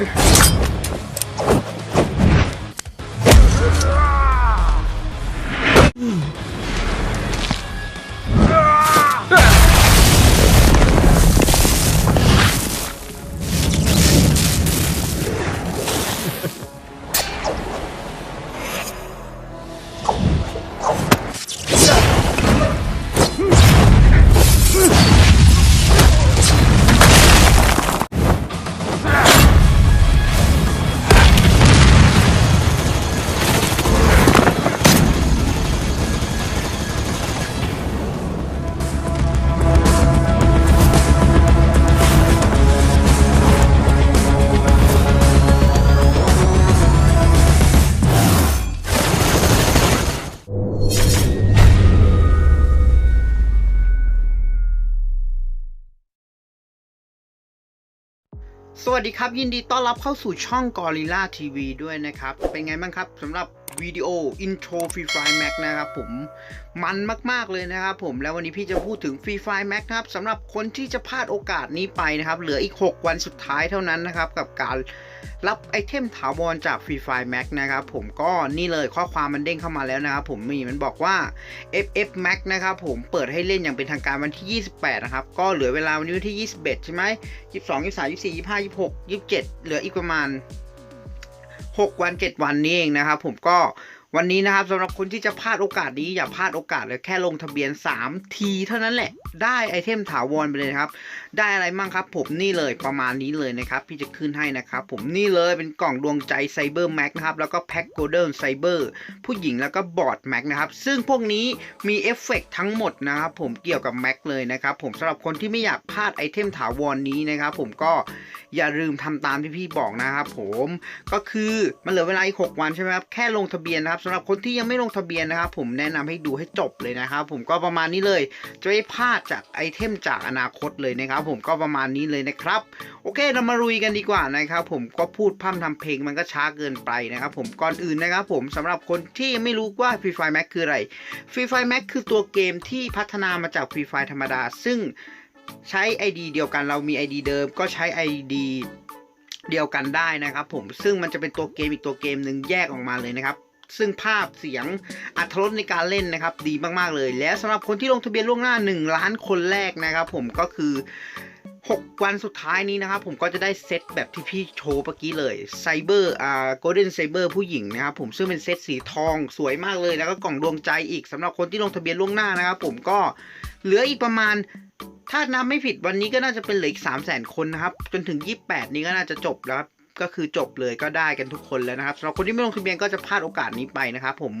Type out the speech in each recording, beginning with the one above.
Ugh. สวัสดีครับ ยินดีต้อนรับเข้าสู่ช่อง Gorilla TV ด้วยนะครับ เป็นไงบ้างครับสำหรับ วิดีโอ Intro Free Fire Max นะครับผมมันมากๆเลยนะครับผมแล้ววันนี้พี่จะพูดถึง Free Fire Max นะครับสำหรับคนที่จะพลาดโอกาสนี้ไปนะครับ เหลืออีก 6 วันสุดท้ายเท่านั้นนะครับ กับการรับไอเทมถาวรจาก Free Fire Max นะครับผมก็นี่เลยข้อความมันเด้งเข้ามาแล้วนะครับผมมีมันบอกว่า FF Max นะครับผมเปิดให้เล่นอย่างเป็นทางการวันที่ 28 นะครับ ก็เหลือเวลาวันนี้วันที่ 21 ใช่ไหม22 23 24 25 26 27 เหลืออีกประมาณ 6 วัน 7 วันนี้เองนะครับผมก็วันนี้นะครับสำหรับคนที่จะพลาดโอกาสนี้อย่าพลาดโอกาสเลยแค่ลงทะเบียน 3 ทีเท่านั้นแหละ ได้ไอเทมถาวรไปเลยนะครับ ได้อะไรมั่งครับ ผมนี่เลยประมาณนี้เลยนะครับ พี่จะขึ้นให้นะครับ ผมนี่เลยเป็นกล่องดวงใจไซเบอร์แม็กนะครับ แล้วก็แพ็กโกลเด้นไซเบอร์ผู้หญิงแล้วก็บอร์ดแม็กนะครับ ซึ่งพวกนี้มีเอฟเฟกต์ทั้งหมดนะครับ ผมเกี่ยวกับแม็กเลยนะครับผมสำหรับคนที่ไม่อยากพลาดไอเทมถาวรนี้นะครับ ผมก็อย่าลืมทำตามที่พี่บอกนะครับ ผมก็คือมันเหลือเวลาอีก6วันใช่ไหมครับแค่ลงทะเบียนนะครับสำหรับคนที่ยังไม่ลงทะเบียนนะครับ ผมแนะนำให้ดูให้จบเลยนะครับ ผมก็ประมาณนี้เลยจะไม่พลาดจากไอเทมจากอนาคตเลยนะครับ ผมก็ประมาณนี้เลยนะครับ โอเคเรามาลุยกันดีกว่านะครับ ผมก็พูดพร่ำทำเพลงมันก็ช้าเกินไปนะครับ ผมก่อนอื่นนะครับ ผมสำหรับคนที่ไม่รู้ว่า Free Fire Max คืออะไร Free Fire Max คือตัวเกมที่พัฒนามาจาก Free Fire ธรรมดา ซึ่งใช้ ID เดียวกันเรามี ID เดิมก็ใช้ ID เดียวกันได้นะครับผมซึ่งมันจะเป็นตัวเกมอีกตัวเกมหนึ่งแยกออกมาเลยนะครับ ซึ่งภาพเสียงอัตรสในการเล่นนะครับดีมากๆเลย แล้วสำหรับคนที่ลงทะเบียนล่วงหน้า 1 ล้านคนแรกนะครับผมก็คือ 6 วันสุดท้ายนี้นะครับผมก็จะได้เซตแบบที่พี่โชว์เมื่อกี้เลยไซเบอร์อ่าโกลเด้นไซเบอร์ผู้หญิงนะครับผมซึ่งเป็นเซตสีทองสวยมากเลย แล้วก็กล่องดวงใจอีกสำหรับคนที่ลงทะเบียนล่วงหน้านะครับผมก็เหลืออีกประมาณถ้านับไม่ผิดวันนี้ก็น่าจะเป็นเหลืออีก3 0 0 0 0 0 คนนะครับ จนถึง 28 นี้ก็น่าจะจบแล้วครับ ก็คือจบเลยก็ได้กันทุกคนแล้วนะครับสำหรับคนที่ไม่ลงทะเบียนก็จะพลาดโอกาสนี้ไปนะครับผม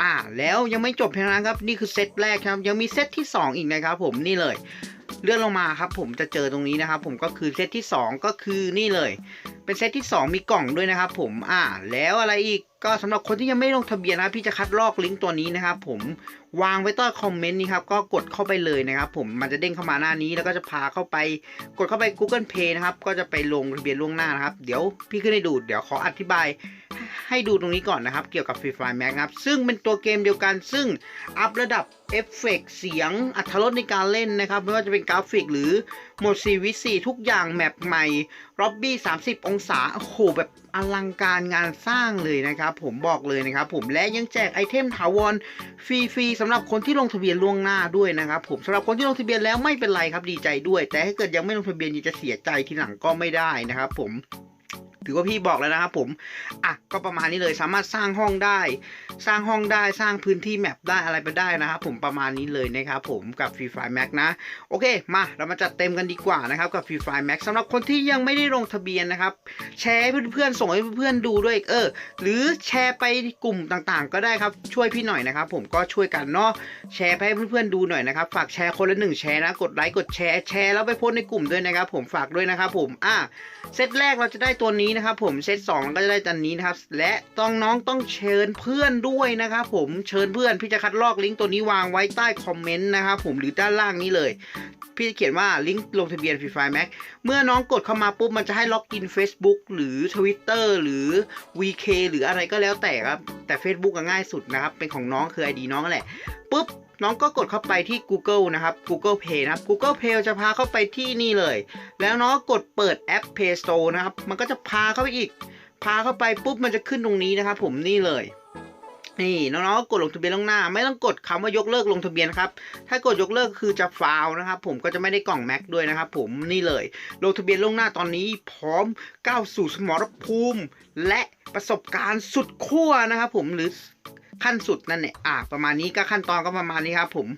อ่าแล้วยังไม่จบเพียงนั้นครับนี่คือเซตแรกครับยังมีเซตที่ 2 อีกนะครับผมนี่เลย เลื่อนลงมาครับผมจะเจอตรงนี้นะครับผมก็คือเซตที่ 2 ก็คือนี่เลย เป็นเซตที่ 2 มีกล่องด้วยนะครับผมอ่าแล้วอะไรอีกก็สำหรับคนที่ยังไม่ลงทะเบียนนะพี่จะคัดลอกลิงก์ตัวนี้นะครับผมวางไว้ใต้คอมเมนต์นี้ครับก็กดเข้าไปเลยนะครับผมมันจะเด้งเข้ามาหน้านี้แล้วก็จะพาเข้าไปกดเข้าไป Google Play นะครับก็จะไปลงทะเบียนล่วงหน้านะครับ เดี๋ยวพี่ขึ้นให้ดูเดี๋ยวขออธิบายให้ดูตรงนี้ก่อนนะครับ เกี่ยวกับ Free Fire Max ครับ ซึ่งเป็นตัวเกมเดียวกัน ซึ่งอัพระดับเอฟเฟกเสียงอัตรสในการเล่นนะครับ ไม่ว่าจะเป็นกราฟิกหรือหมด4วิสีทุกอย่างแมปใหม่ร็อบบี้30 องศาโอ้โหแบบอลังการงานสร้างเลยนะครับ ผมบอกเลยนะครับผมและยังแจกไอเทมถาวรฟรีๆสำหรับคนที่ลงทะเบียนล่วงหน้าด้วยนะครับผมสำหรับคนที่ลงทะเบียนแล้วไม่เป็นไรครับดีใจด้วย แต่ถ้าเกิดยังไม่ลงทะเบียนจะเสียใจทีหลังก็ไม่ได้นะครับผม ถือว่าพี่บอกแล้วนะครับผมอะก็ประมาณนี้เลยสามารถสร้างห้องได้ สร้างห้องได้สร้างพื้นที่แมปได้อะไรไปได้นะครับผมประมาณนี้เลยนะครับผมกับ Free Fire Max นะ โอเค มาเรามาจัดเต็มกันดีกว่านะครับกับ Free Fire Max สำหรับคนที่ยังไม่ได้ลงทะเบียนนะครับ แชร์ให้เพื่อนๆส่งให้เพื่อนๆดูด้วยเออ หรือแชร์ไปกลุ่มต่างๆ ก็ได้ครับช่วยพี่หน่อยนะครับผมก็ช่วยกันเนาะแชร์ไปให้เพื่อนๆดูหน่อยนะครับฝากแชร์คนละหนึ่งแชร์นะกดไลค์กดแชร์แชร์แล้วไปโพสในกลุ่มด้วยนะครับผมฝากด้วยนะครับผมอะเซตแรกเราจะได้ตัวนี้นะครับผมเซตสองก็จะได้ตัวนี้นะครับ และต้องน้องต้องเชิญเพื่อนด้วยนะครับผมเชิญเพื่อนพี่จะคัดลอกลิงก์ตัวนี้วางไว้ใต้คอมเมนต์นะครับผมหรือด้านล่างนี้เลย พี่จะเขียนว่าลิงก์ลงทะเบียน Free Fire Max เมื่อน้องกดเข้ามาปุ๊บมันจะให้ล็อกอิน Facebook หรือ Twitter หรือ VK หรืออะไรก็แล้วแต่ครับแต่ Facebook ก็ง่ายสุดนะครับเป็นของน้องคือ ID น้องนั่นแหละปุ๊บ น้องก็กดเข้าไปที่ Google นะครับ Google Play นะครับ Google Play จะพาเข้าไปที่นี่เลย แล้วน้องก็กดเปิดแอป Play Store นะครับ มันก็จะพาเข้าไปอีก พาเข้าไปปุ๊บมันจะขึ้นตรงนี้นะครับผมนี่เลยนี่น้องๆก็กดลงทะเบียนล่วงหน้า ไม่ต้องกดคำว่ายกเลิกลงทะเบียนครับ ถ้ากดยกเลิกคือจะฟาวนะครับ ผมก็จะไม่ได้กล่องแม็กด้วยนะครับ ผมนี่เลย ลงทะเบียนล่วงหน้าตอนนี้พร้อมก้าวสู่สมรภูมิ และประสบการณ์สุดขั้วนะครับ ผมหรือ ขั้นสุดนั่นเนี่ยอะประมาณนี้ก็ขั้นตอนก็ประมาณนี้ครับผม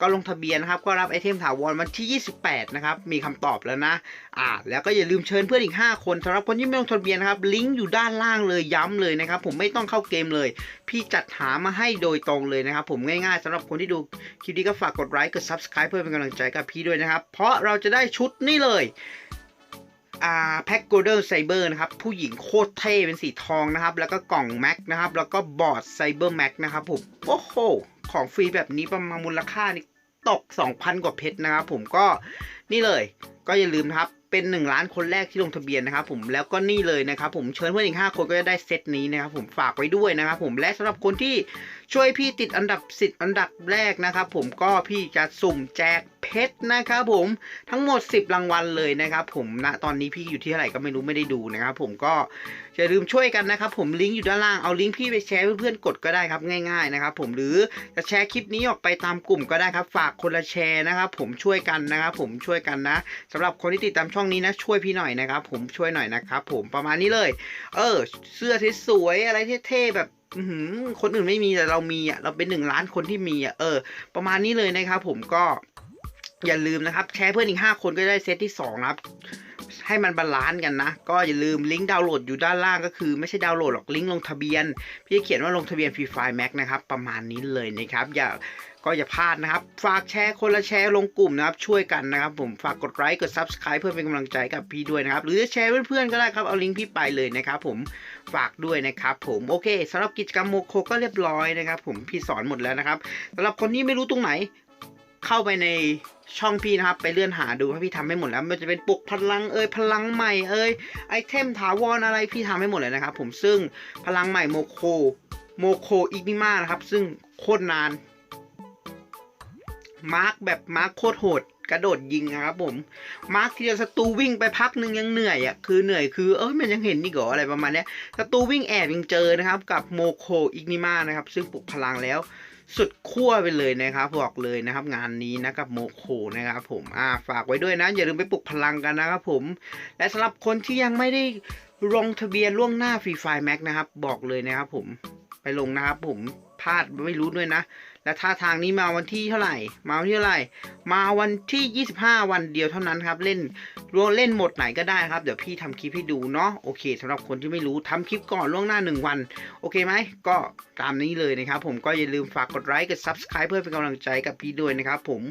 ก็ลงทะเบียนนะครับก็รับไอเทมถาวรวันที่ 28 นะครับ มีคำตอบแล้วนะ อ่า แล้วก็อย่าลืมเชิญเพื่อนอีก 5 คนสำหรับคนที่ไม่ลงทะเบียนนะครับ ลิงก์อยู่ด้านล่างเลยย้ำเลยนะครับ ผมไม่ต้องเข้าเกมเลย พี่จัดหามาให้โดยตรงเลยนะครับ ผมง่ายๆสำหรับคนที่ดูคลิปนี้ก็ฝากกดไลค์กด subscribe เพื่อเป็นกำลังใจกับพี่ด้วยนะครับ เพราะเราจะได้ชุดนี่เลย แพ็กโกลเด้นไซเบอร์นะครับ ผู้หญิงโคตรเท่เป็นสีทองนะครับ แล้วก็กล่องแม็กนะครับ แล้วก็บอร์ดไซเบอร์แม็กนะครับผม โอ้โห ของฟรีแบบนี้ประมาณมูลค่านี่ตก 2,000 กว่าเพชรนะครับผมก็นี่เลยก็อย่าลืมครับเป็น 1 ล้านคนแรกที่ลงทะเบียนนะครับผมแล้วก็นี่เลยนะครับผมเชิญเพื่อนอีก 5 คนก็จะได้เซตนี้นะครับผมฝากไว้ด้วยนะครับผมและสำหรับคนที่ช่วยพี่ติดอันดับสิอันดับแรกนะครับ ผมก็พี่จะสุ่มแจกเพชรนะครับผมทั้งหมด 10 รางวัลเลยนะครับผมณตอนนี้พี่อยู่ที่เท่าไหร่ก็ไม่รู้ไม่ได้ดูนะครับผมก็อย่าลืมช่วยกันนะครับผมลิงก์อยู่ด้านล่างเอาลิงก์พี่ไปแชร์เพื่อนๆกดก็ได้ครับง่ายๆนะครับผมหรือจะแชร์คลิปนี้ออกไปตามกลุ่มก็ได้ครับ ฝากคนละแชร์นะครับผมช่วยกันนะครับผมช่วยกันนะสำหรับคนที่ติดตามช่องนี้นะช่วยพี่หน่อยนะครับผมช่วยหน่อยนะครับผมประมาณนี้เลย เออ เสื้อที่สวยอะไรเท่ๆแบบ คนอื่นไม่มีแต่เรามีอะเราเป็นหนึ่งล้านคนที่มีอะเออ ประมาณนี้เลยนะครับผมก็อย่าลืมนะครับ แชร์เพื่อนอีกห้าคนก็ได้เซตที่สองนะครับ ให้มันบาลานซ์กันนะ ก็อย่าลืมลิงก์ดาวน์โหลดอยู่ด้านล่างก็คือไม่ใช่ดาวน์โหลดหรอกลิงก์ลงทะเบียน พี่เขียนว่าลงทะเบียนฟรีไฟล์แม็กนะครับ ประมาณนี้เลยนะครับอย่าก็อย่าพลาดนะครับ ฝากแชร์คนละแชร์ลงกลุ่มนะครับ ช่วยกันนะครับ ผมฝากกดไลค์กด Subscribe เพื่อเป็นกำลังใจกับพี่ด้วยนะครับ หรือจะแชร์เพื่อนๆก็ได้ครับเอาลิงก์พี่ไปเลยนะครับ ผมฝากด้วยนะครับผมโอเคสำหรับกิจกรรมโมโคก็เรียบร้อยนะครับ ผมพี่สอนหมดแล้วนะครับสำหรับคนที่ไม่รู้ตรงไหน เข้าไปในช่องพี่นะครับ ไปเลื่อนหาดูว่าพี่ทำให้หมดแล้วมันจะเป็นปลุกพลังเอ่ยพลังใหม่เอ่ยไอเทมถาวรอะไรพี่ทำให้หมดเลยนะครับ ผมซึ่งพลังใหม่โมโคโมโคอิกนิมานะครับ ซึ่งโคตรนาน มาร์กแบบมาร์กโคตรโหดกระโดดยิงนะครับผม มาร์กทีเดียวศัตรูวิ่งไปพักหนึ่งยังเหนื่อยอะคือเหนื่อยคือเออมันยังเห็นนี่เหรออะไรประมาณนี้ศัตรูวิ่งแอบยังเจอนะครับ กับโมโคอิกนิมานะครับ ซึ่งปลุกพลังแล้ว สุดขั้วไปเลยนะครับบอกเลยนะครับงานนี้นะกับโมโคนะครับผมอ่าฝากไว้ด้วยนะ อย่าลืมไปปลุกพลังกันนะครับผม และสำหรับคนที่ยังไม่ได้ลงทะเบียนล่วงหน้าฟรีไฟแม็กนะครับ บอกเลยนะครับผมไปลงนะครับผมพลาดไม่รู้ด้วยนะ และท่าทางนี้มาวันที่เท่าไหร่ มาวันที่เท่าไหร่ มาวันที่ 25 วันเดียวเท่านั้นครับ เล่นรวมเล่นหมดไหนก็ได้ครับ เดี๋ยวพี่ทำคลิปให้ดูเนาะ โอเคสำหรับคนที่ไม่รู้ทำคลิปก่อนล่วงหน้า 1 วัน โอเคไหม ก็ตามนี้เลยนะครับ ผมก็อย่าลืมฝากกดไลค์ กด Subscribe เพื่อเป็นกำลังใจกับพี่ด้วยนะครับ ผม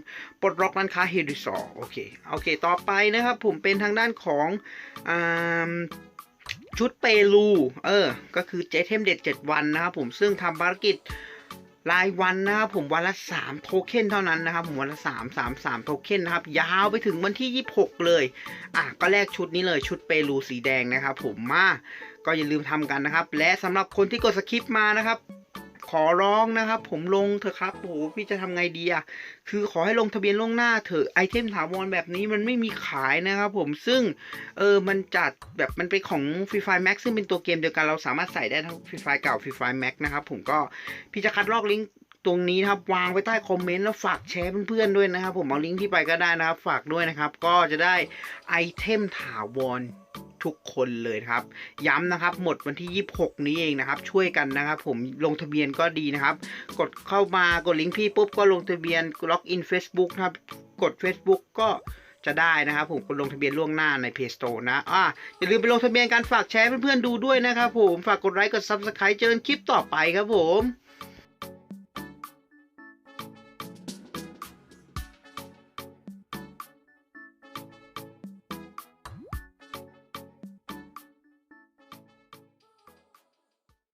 ปลดล็อกร้านค้าเฮดิสอโอเค โอเค ต่อไปนะครับ ผมเป็นทางด้านของอ่าชุดเปรู เออ ก็คือเจเทมเด็ด 7 วันนะครับผม ซึ่งทำภารกิจ รายวันนะครับผมวันละ 3 โทเค็นเท่านั้นนะครับผมวันละ 3 3 3 โทเค็นนะครับยาวไปถึงวันที่ 26 เลย อะก็แลกชุดนี้เลยชุดเปรูสีแดงนะครับผมมาก็อย่าลืมทำกันนะครับ และสำหรับคนที่กดสคริปต์มานะครับ อร้องนะครับ ผมลงเถอะครับโอ้โหพี่จะทำไงดีอะคือขอให้ลงทะเบียนล่วงหน้าเถอะไอเทมถาวรแบบนี้มันไม่มีขายนะครับ ผมซึ่งเออมันจัดแบบมันเป็นของ Free Fire Max ซึ่งเป็นตัวเกมเดียวกันเราสามารถใส่ได้ทั้ง Free Fire เก่า Free Fire Max นะครับผมก็พี่จะคัดลอกลิงก์ตรงนี้นะครับวางไว้ใต้คอมเมนต์แล้วฝากแชร์เพื่อนๆด้วยนะครับ ผมเอาลิงก์ที่ไปก็ได้นะครับ ฝากด้วยนะครับ ก็จะได้ไอเทมถาวร ทุกคนเลยครับ ย้ำนะครับหมดวันที่ 26 นี้เองนะครับ ช่วยกันนะครับ ผมลงทะเบียนก็ดีนะครับ กดเข้ามากดลิงก์พี่ปุ๊บก็ลงทะเบียนล็อกอิน Facebook นะครับกด Facebook ก็จะได้นะครับผมกดลงทะเบียนล่วงหน้าใน Play Store นะอะอย่าลืมไปลงทะเบียนการฝากแชร์เพื่อนๆดูด้วยนะครับผมฝากกดไลค์กด Subscribe เจอกันคลิปต่อไปครับผม